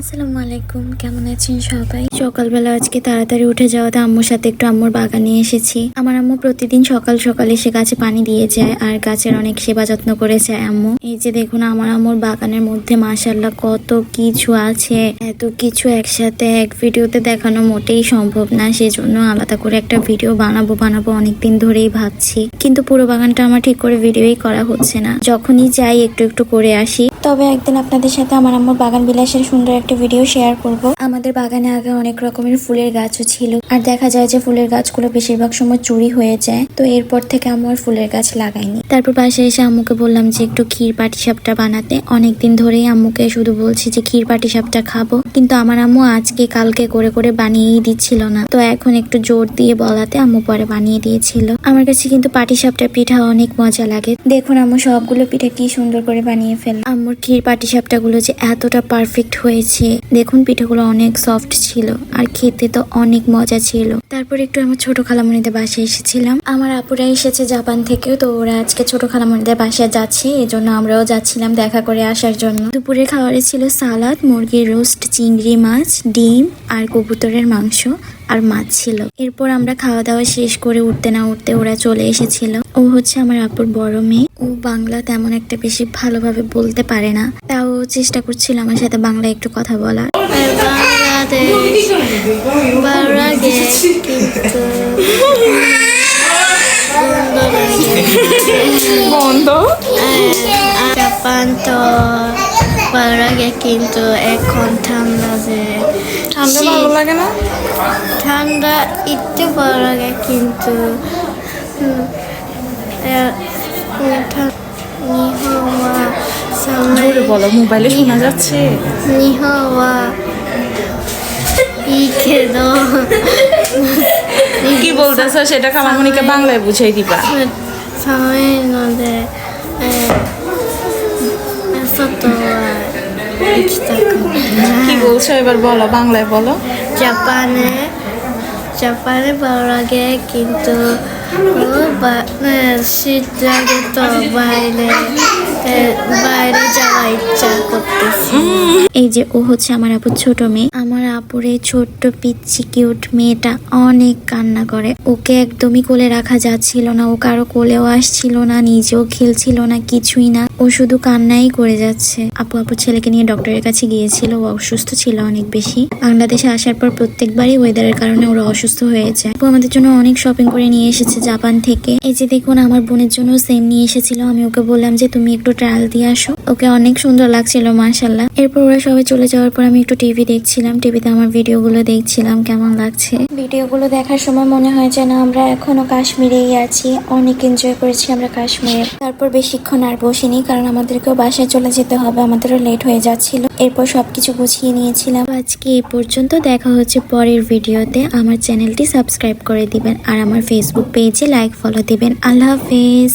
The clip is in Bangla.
আসসালামু আলাইকুম, কেমন আছেন সবাই? সকালবেলা আজকে তাড়াতাড়ি উঠে যাওয়াতে আম্মুর সাথে একটু আম্মুর বাগানে এসেছি। আমার আম্মু প্রতিদিন সকাল সকাল এসে গাছে পানি দিয়ে যায় আর গাছের অনেক সেবা যত্ন করে যায় আম্মু। এই যে দেখুন, আমার আম্মুর বাগানের মধ্যে মাশাল্লাহ কত কিছু আছে। এত কিছু একসাথে এক ভিডিওতে দেখানো মোটেই সম্ভব না, সেজন্য আলাদা করে একটা ভিডিও বানাবো বানাবো অনেকদিন ধরেই ভাবছি। কিন্তু পুরো বাগানটা আমার ঠিক করে ভিডিওই করা হচ্ছে না। যখনই যাই একটু একটু করে আসি। তবে একদিন আপনাদের সাথে আমার আম্মুর বাগান বিলাসের সুন্দর একটা ভিডিও শেয়ার করব। আমাদের বাগানে আগে অনেক রকমের ফুলের গাছও ছিল। আর দেখা যায় যে ফুলের গাছগুলো বেশিরভাগ সময় চুরি হয়ে যায়। তো এরপর থেকে আমার ফুলের গাছ লাগাইনি তারপর পাশে এসে আম্মুকে বললাম যে একটু ক্ষীর পাটিসাপটা বানাতে। অনেকদিন ধরেই আম্মুকে শুধু বলছি যে ক্ষীর পাটিসাপটা খাব। কিন্তু আমার আম্মু আজকে কালকে করে করে বানিয়েই দিচ্ছিল না। তো এখন একটু জোর দিয়ে বলাতে আম্মু পরে বানিয়ে দিয়েছিল। আমার কাছে কিন্তু পাটিসাপটা পিঠা অনেক মজা লাগে। দেখুন আম্মু সবগুলো পিঠা কি সুন্দর করে বানিয়ে ফেল আম্মুর ক্ষীর পাটিসাপটা গুলো যে এতটা পারফেক্ট হয়েছে। দেখুন, পিঠাগুলো অনেক সফট ছিল আর খেতে তো অনেক মজা ছিল। তারপর একটু আমার ছোট খালামণিদের বাসায় এসেছিলাম। আমার আপুরা এসেছে জাপান থেকেও, তো ওরা আজকে ছোট খালামণিদের বাসায় যাচ্ছে। এজন্য আমরাও যাচ্ছিলাম দেখা করে আসার জন্য। দুপুরে খাবারে ছিল সালাদ, মুরগির রোস্ট চিংড়ি মাছ, ডিম আর কবুতরের মাংস আর মাছ ছিল। এরপর আমরা খাওয়া দাওয়া শেষ করে উঠতে না উঠতে ওরা চলে এসেছিল। হচ্ছে আমার আপুর বড় মেয়ে। ও বাংলা তেমন একটা বেশি ভালোভাবে বলতে পারে না। তাও চেষ্টা করছিল আমার সাথে বাংলা একটু কথা বলার। কিন্তু বন্ধ জাপান তো বারাগে কিন্তু এখন ঠান্ডা যে ঠান্ডা ভালো লাগে না? ঠান্ডা একটু ভালো লাগে কিন্তু জোরে বলো, মোবাইলে শোনা যাচ্ছে। নিহওয়া কি বলতেছ সেটা কামামুনিকে বাংলায় বুঝাই দিবা। কি বলছো এবার বলো, বাংলায় বলো। জাপানে জাপানে ভালো লাগে কিন্তু লাগে তো বাইরে বাইরে যাওয়া ইচ্ছা করতেছে এই যে ও হচ্ছে আমার আপুর ছোট মেয়ে। আমার আপুর ছোট্ট পিচ্ছি কিউট মেয়েটা অনেক কান্না করে। ওকে একদমই কোলে রাখা যাচ্ছিল না। ও কারও কোলেও আসছিল না, নিজেও খেলছিল না, কিছুই না। ও শুধু কান্নাই করে যাচ্ছে। আপু আপু ছেলেকে নিয়ে ডক্টরের কাছে গিয়েছিল। ও অসুস্থ ছিল অনেক বেশি। বাংলাদেশে আসার পর প্রত্যেকবারই ওয়েদারের কারণে ওরা অসুস্থ হয়ে যায়। আপু, আমাদের জন্য অনেক শপিং করে নিয়ে এসেছে। জাপান থেকে। এই যে দেখুন আমার বোনের জন্য সেম নিয়ে এসেছিল। আমি ওকে বললাম যে তুমি একটু ট্রায়াল দিয়ে আসো। ওকে অনেক সুন্দর লাগছিল মাশাল্লাহ এরপর ওরা সবাই চলে যাওয়ার পর আমি একটু টিভি দেখছিলাম। টিভিতে আমার ভিডিওগুলো দেখছিলাম কেমন লাগছে। ভিডিওগুলো দেখার সময় মনে হয় যেন আমরা এখনও কাশ্মীরেই আছি। অনেক এনজয় করেছি আমরা কাশ্মীরে। তারপর বেশিক্ষণ আর বসিনি কারণ আমাদেরকেও বাসায় চলে যেতে হবে। আমাদেরও লেট হয়ে যাচ্ছিল। এরপর সবকিছু গুছিয়ে নিয়েছিলাম। আজকে এই পর্যন্ত দেখা হচ্ছে পরের ভিডিওতে। আমার চ্যানেলটি সাবস্ক্রাইব করে দিবেন। আর আমার ফেসবুক পেজে লাইক ফলো দেবেন। আল্লাহ হাফেজ।